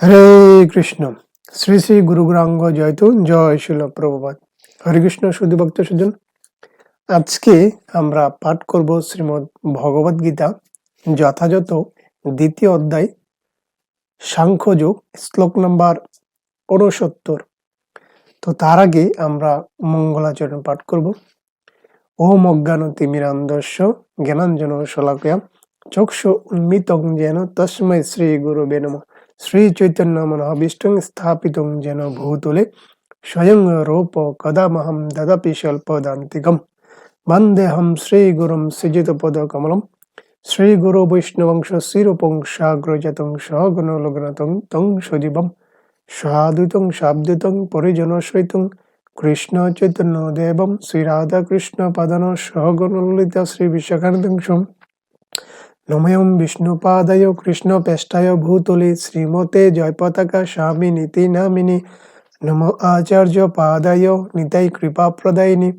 হরে কৃষ্ণ। শ্রী শ্রী গুরু গুরাঙ্গ জয়তু। জয় শিল প্রভুপাত হরে কৃষ্ণ, শুধু ভক্ত সুজন আজকে আমরা পাঠ করব শ্রীমদ ভগবদ গীতা, যথাযথ দ্বিতীয় অধ্যায় সাংখ্যযোগ শ্লোক নাম্বার উনসত্তর তো তার আগে আমরা মঙ্গলাচরণ পাঠ করব। ওম অজ্ঞান তিমিরান্দস্য জ্ঞানাঞ্জন শলাকয়া চক্ষু উন্মিতং যেন তস্মৈ শ্রী গুরু নমঃ শ্রী চৈতন্য মনোভীষ্টং স্থাপিতং যেন ভূতলে স্বয়ং রূপ কদামহম দদপি স্বল্পদান্তিকম বন্দেহম শ্রীগুরুম সৃজিতপদকমলম শ্রীগুরু বৈষ্ণবংশ শিরূপং সাগ্রজাতং সগণলগ্নতং তং সজীবম সাদুতং শাব্দিতং পরিজন সৈতং কৃষ্ণ চৈতন্য দেবম শ্রীরাধা কৃষ্ণ পাদন সহগণললিতা শ্রী বিশাখানদংশম নময়ম বিষ্ণুপাদায় কৃষ্ণপেষ্টায় ভূতলে শ্রীমতে জয়পতাকা স্বামী নীতি নামিনী। নম আচার্য পাদায় নিতাই কৃপাপ্রদায়িনী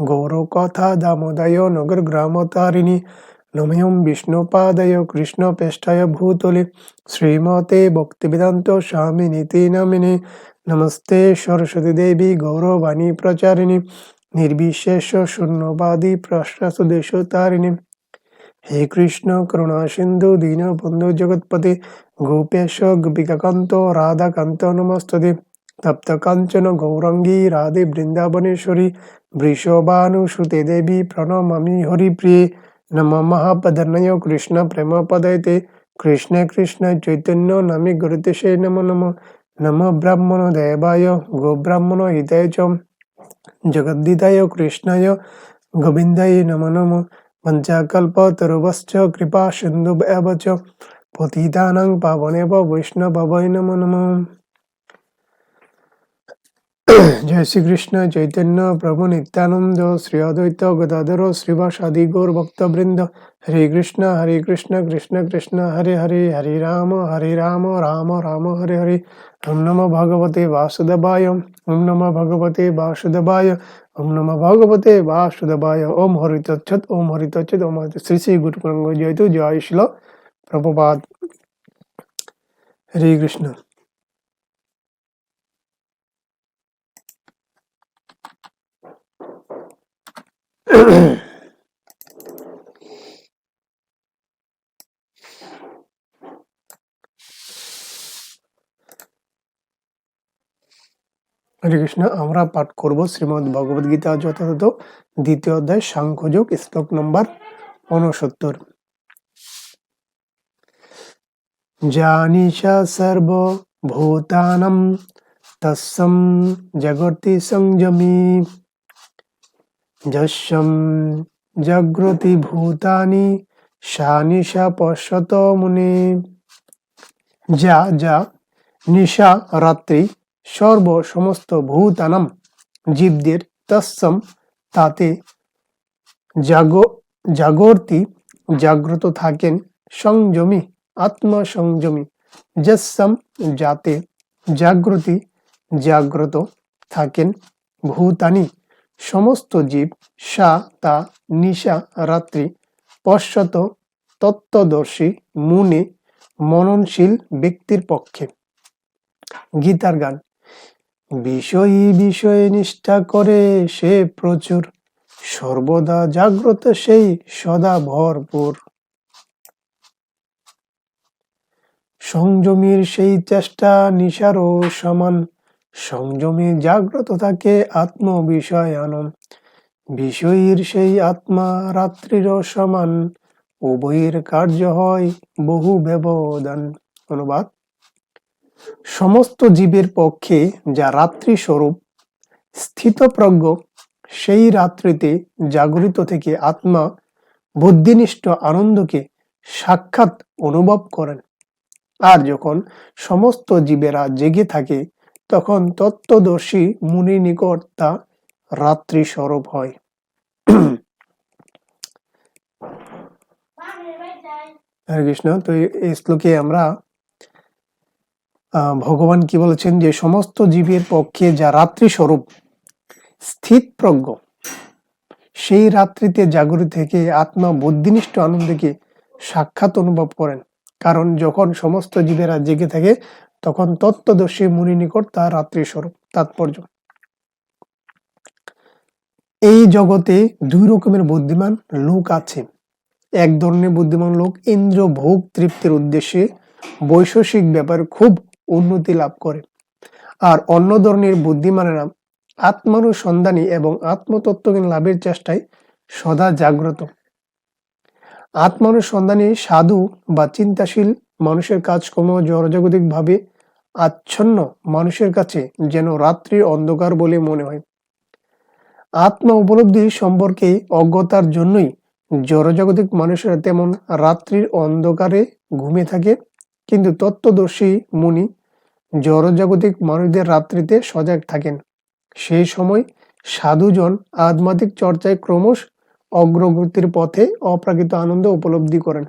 গৌরকথা দামোদয় নগর গ্রামতারিণী নময়ম বিষ্ণুপাদায় কৃষ্ণপেষ্টায় ভূতলে শ্রীমতে ভক্তিবেদান্ত স্বামী নীতি নামিনী। নমস্তে সরস্বতী দেবী গৌরবাণী প্রচারিণী। নির্বিশেষ শূন্যবাদী প্রশ্বাসদেশ তারিণী। হে কৃষ্ণ, করুণা সিন্ধু, দীন বন্ধু জগৎপতি, গোপেশ গোপিকাকান্ত, রাধাকান্ত নমস্তদে তপ্ত কাঞ্চন গৌরঙ্গী, রাধে বৃন্দাবনেশ্বরী, বৃষভানুসুতে দেবী, প্রণমামি হরিপ্রিয়ে, নম মহাপদর্ণয় কৃষ্ণ প্রেম পদয়তে কৃষ্ণ কৃষ্ণ চৈতন্য নামে গুরুতে সে নম নম নম ব্রাহ্মণ দেবায় গোব্রাহ্মণ হিতায় চ কৃষ্ণায়, গোবিন্দায় নম নম পঞ্চাকল্পতরুভশ্চ কৃপা সিন্ধু পতিতানাং পাবনেব বৈষ্ণবাবৈ নম নমঃ জয় শ্রীকৃষ্ণ চৈতন্য প্রভু নিত্যানন্দ শ্রী অদ্বৈত গদাধর শ্রীবাসাদি গৌর ভক্তবৃন্দ হরে কৃষ্ণ হরে কৃষ্ণ কৃষ্ণ কৃষ্ণ হরে হরে হরে রাম হরে রাম রাম রাম হরে হরে ওম নম ভগবতে বাসুদেবায় ওম নম ভগবতে বাসুদেবায় ওম নম ভগবতে বাসুদেবায় ওম হরিতচ্ছত ওম হরিতচ্ছত ওম হরিত শ্রী শ্রী গুরু জয়তু জয় শিল প্রভুপাদ হরে কৃষ্ণ হরে কৃষ্ণ, আমরা পাঠ করব শ্রীমদ ভগবদ গীতা যথাযথ, দ্বিতীয় অধ্যায়, সাংখ্যযোগ, শ্লোক নম্বর উনসত্তর জানিষা সর্বভূতানাম তস্যম জগতি সংযমী। যস্যম জাগ্রতি ভূতানি সা নিশা মুনে। যা যা, নিশা রাত্রি সর্ব সমস্ত ভূতানাম জীবদের তৎসম তাতে জাগ, জাগর্তি জাগ্রত থাকেন সংযমী, আত্মসংযমী। যস্যম যাতে জাগ্রতি জাগ্রত থাকেন ভূতানি। সমস্ত জীব, সা, তা, নিশা, রাত্রি পশ্চাত তত্ত্বদর্শী, মুনে, মননশীল ব্যক্তির পক্ষে। গীতার গান, বিষয়ী বিষয়ে নিষ্ঠা করে সে প্রচুর, সর্বদা জাগ্রত সেই সদা ভরপুর। সংযমীর সেই চেষ্টা নিশারও সমান সংযমে জাগ্রত থাকে আত্ম বিষয় আনন বিষয়ীর সেই আত্মা রাত্রির সমান, উভয়ের কার্য হয় বহু ব্যবধান। অনুবাদ। সমস্ত জীবের পক্ষে যা রাত্রি স্বরূপ, স্থিতপ্রজ্ঞ, সেই রাত্রিতে জাগরিত থেকে আত্মা বুদ্ধিনিষ্ঠ আনন্দকে সাক্ষাৎ অনুভব করেন। আর যখন সমস্ত জীবেরা জেগে থাকে তখন তত্ত্বদর্শী মুনি নিকট তা রাত্রি স্বরূপ হয়। হরে কৃষ্ণ, তো এই শ্লোকে আমরা ভগবান কি বলেছেন যে, সমস্ত জীবের পক্ষে যা রাত্রি স্বরূপ স্থিত প্রজ্ঞ, সেই রাত্রিতে জাগরিত থেকে আত্মা বুদ্ধিনিষ্ঠ আনন্দকে সাক্ষাৎ অনুভব করেন। কারণ যখন সমস্ত জীবেরা জেগে থাকে তখন তত্ত্বদর্শী মুনি নিকট তা রাত্রি স্বরূপ তাৎপর্য। এই জগতে দুই রকমের বুদ্ধিমান লোক আছে। এক ধরনের বুদ্ধিমান লোক ইন্দ্র ভোগ তৃপ্তির উদ্দেশ্যে বৈশিক ব্যাপারে খুব উন্নতি লাভ করে। আর অন্য ধরনের বুদ্ধিমানেরা আত্মানুসন্ধানী এবং আত্মতত্ত্বজ্ঞান লাভের চেষ্টায় সদা জাগ্রত। আত্মানুসন্ধানী, সাধু বা চিন্তাশীল মানুষের কাজকর্ম জড়জাগতিক ভাবে আচ্ছন্ন মানুষের কাছে যেন রাত্রির অন্ধকার বলে মনে হয়। আত্মা উপলব্ধি সম্পর্কে অজ্ঞতার জন্যই জড়জাগতিক মানুষেরা তেমন রাত্রির অন্ধকারে ঘুমিয়ে থাকে। কিন্তু তত্ত্বদর্শী মুনি জড়জাগতিক মানুষদের রাত্রিতে সজাগ থাকেন। সেই সময় সাধুজন আধ্যাত্মিক চর্চায় ক্রমশ অগ্রগতির পথে অপ্রাকৃত আনন্দ উপলব্ধি করেন।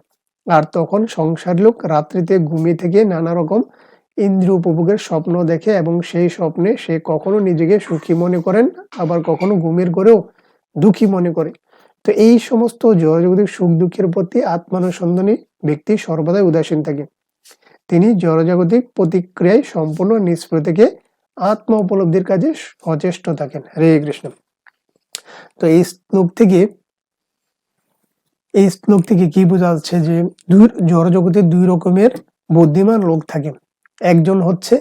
আর তখন সংসার লোক রাত্রিতে ঘুমিয়ে থেকে নানা রকম ইন্দ্রিয় উপভোগের স্বপ্ন দেখে এবং সেই স্বপ্নে সে কখনো নিজেকে সুখী মনে করেন আবার কখনো ঘুমের করেও দুঃখী মনে করে। তো এই সমস্ত জড়জাগতিক সুখ দুঃখের প্রতি আত্মানুসন্ধানী ব্যক্তি সর্বদাই উদাসীন থাকে। তিনি জড়জাগতিক প্রতিক্রিয়ায় সম্পূর্ণ নিষ্প্র থেকে আত্ম উপলব্ধির কাজে সচেষ্ট থাকেন। হরে কৃষ্ণ। তো এই শ্লোক থেকে, এই শ্লোক থেকে কি বোঝা যাচ্ছে যে দুই জড়জগতে দুই রকমের বুদ্ধিমান লোক থাকে। একজন হচ্ছে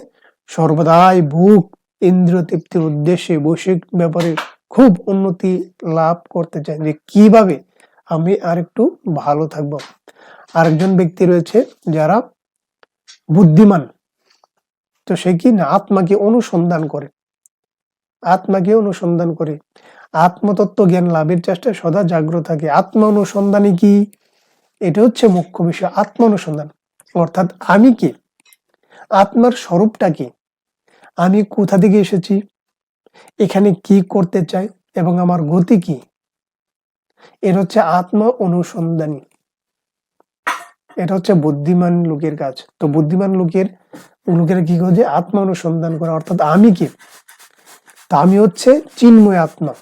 সর্বদাই ভোগ ইন্দ্র তৃপ্তির উদ্দেশ্যে বৈশ্বিক ব্যাপারে খুব উন্নতি লাভ করতে চায় যে কীভাবে আমি আরেকটু ভালো থাকব। আরেকজন ব্যক্তি রয়েছে যারা বুদ্ধিমান, তো সে কি না আত্মাকে অনুসন্ধান করে? আত্মাকে অনুসন্ধান করে। আত্মতত্ত্ব জ্ঞান লাভের চেষ্টায় সদা জাগ্রত থাকে। আত্মা অনুসন্ধানে কি? এটা হচ্ছে মুখ্য বিষয়, আত্ম অনুসন্ধান। অর্থাৎ আমি কি? আত্মার স্বরূপটা কি? আমি কোথা থেকে এসেছি? এখানে কি করতে চাই? এবং আমার গতি কি? এটা হচ্ছে আত্মা অনুসন্ধানী। এটা হচ্ছে বুদ্ধিমান লোকের কাজ। তো বুদ্ধিমান লোকের লোকের কি করছে আত্মা অনুসন্ধান করা? অর্থাৎ আমি কি? তা আমি হচ্ছে চিন্ময় আত্মা।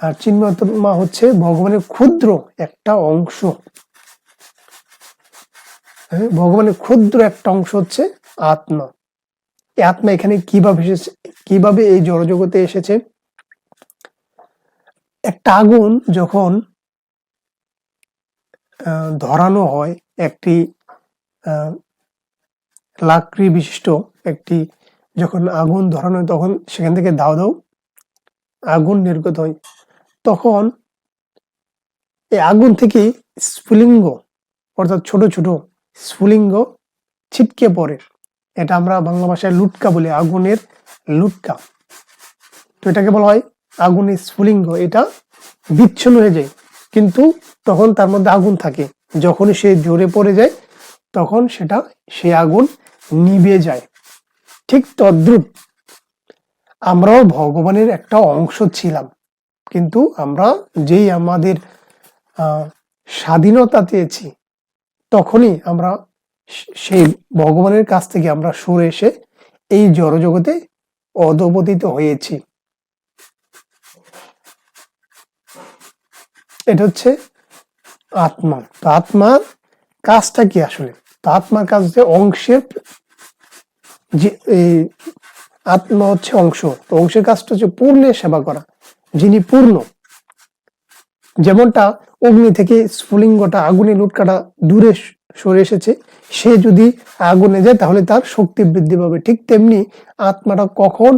আর চিন্ময় আত্মা হচ্ছে ভগবানের ক্ষুদ্র একটা অংশ। ভগবানের ক্ষুদ্র একটা অংশ হচ্ছে আত্মা। এই আত্মা এখানে কীভাবে এসেছে, কীভাবে এই জড়জগতে এসেছে? একটা আগুন যখন ধরানো হয় একটি লাকড়ি বিশিষ্ট একটি, যখন আগুন ধরানো হয় তখন সেখান থেকে দাও দাও, আগুন নির্গত হয়। তখন এই আগুন থেকে স্ফুলিঙ্গ, অর্থাৎ ছোট ছোট স্ফুলিঙ্গ ছিটকে পড়ে। এটা আমরা বাংলা ভাষায় লুটকা বলি, আগুনের লুটকা। তো এটাকে বলা হয় আগুনের স্ফুলিঙ্গ। এটা বিচ্ছন্ন হয়ে যায়, কিন্তু তখন তার মধ্যে আগুন থাকে। যখন সে জোরে পড়ে যায়, তখন সেটা, সে আগুন নিভে যায়। ঠিক তদ্রুপ আমরাও ভগবানের একটা অংশ ছিলাম, কিন্তু আমরা যেই আমাদের স্বাধীনতা চেয়েছি তখনই আমরা সেই ভগবানের কাছ থেকে আমরা সরে এসে এই জড়জগতে অধপতিত হয়েছি। এটা হচ্ছে আত্মা। তো আত্মার কাজটা কি আসলে? তো আত্মার কাজ হচ্ছে অংশের যে এই আত্মা হচ্ছে অংশ। তো অংশের কাজটা হচ্ছে পূর্ণের সেবা করা, যিনি পূর্ণ। যেমনটা অগ্নি থেকে স্ফুলিঙ্গটা আগুনে লুটকাটা দূরে সরে এসেছে, সে যদি আগুনে যায় তাহলে তার শক্তি বৃদ্ধি পাবে। ঠিক তেমনি আত্মাটা কখন